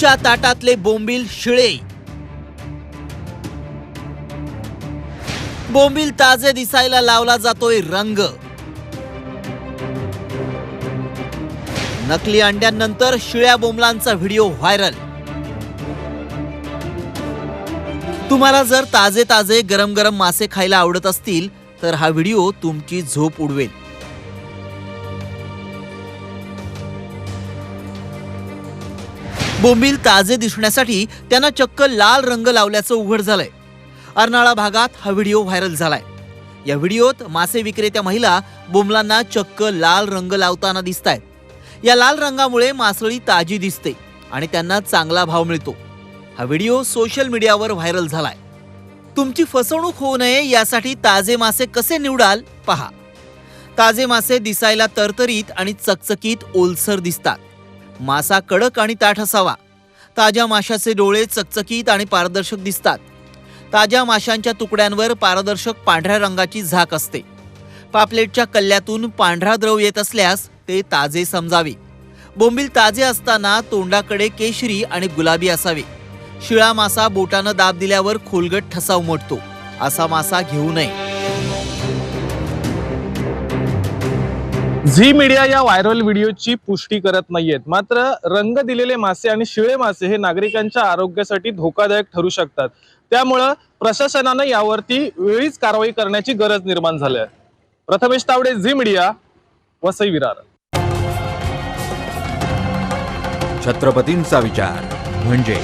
तुमच्या ताटातले बोंबील शिळे. बोंबील ताजे दिसायला लावला जातोय रंग. नकली अंड्यांनंतर शिळ्या बोंबलांचा व्हिडिओ व्हायरल. तुम्हाला जर ताजे ताजे गरम गरम मासे खायला आवडत असतील तर हा व्हिडिओ तुमची झोप उडवेल. बोंबील ताजे दिसण्यासाठी त्यांना चक्क लाल रंग लावल्याचं उघड झालंय. अर्नाळा भागात हा व्हिडिओ व्हायरल झालाय. या व्हिडिओत मासे विक्रेत्या महिला बोंबलांना चक्क लाल रंग लावताना दिसतायत. या लाल रंगामुळे मासळी ताजी दिसते आणि त्यांना चांगला भाव मिळतो. हा व्हिडिओ सोशल मीडियावर व्हायरल झालाय. तुमची फसवणूक होऊ नये यासाठी ताजे मासे कसे निवडाल? पहा. ताजे मासे दिसायला तरतरीत आणि चकचकीत ओलसर दिसतात. मासा कडक आणि ताठ असावा. ताज्या माशाचे डोळे चकचकीत आणि पारदर्शक दिसतात. ताज्या माशांच्या तुकड्यांवर पारदर्शक पांढऱ्या रंगाची झाक असते. पापलेटच्या कल्ल्यातून पांढरा द्रव येत असल्यास ते ताजे समजावे. बोंबील ताजे असताना तोंडाकडे केशरी आणि गुलाबी असावे. शिळा मासा बोटानं दाब दिल्यावर खोलगट ठसा उमटतो. असा मासा घेऊ नये. झी मीडिया या व्हायरल व्हिडिओची पुष्टी करत नाहीयेत. मात्र रंग दिलेले मासे आणि शिळे मासे हे नागरिकांच्या आरोग्यासाठी धोकादायक ठरू शकतात. त्यामुळं प्रशासनानं यावरती वेळीच कारवाई करण्याची गरज निर्माण झाली आहे प्रथमेश तावडे झी मीडिया वसई विरार. छत्रपतींचा विचार म्हणजे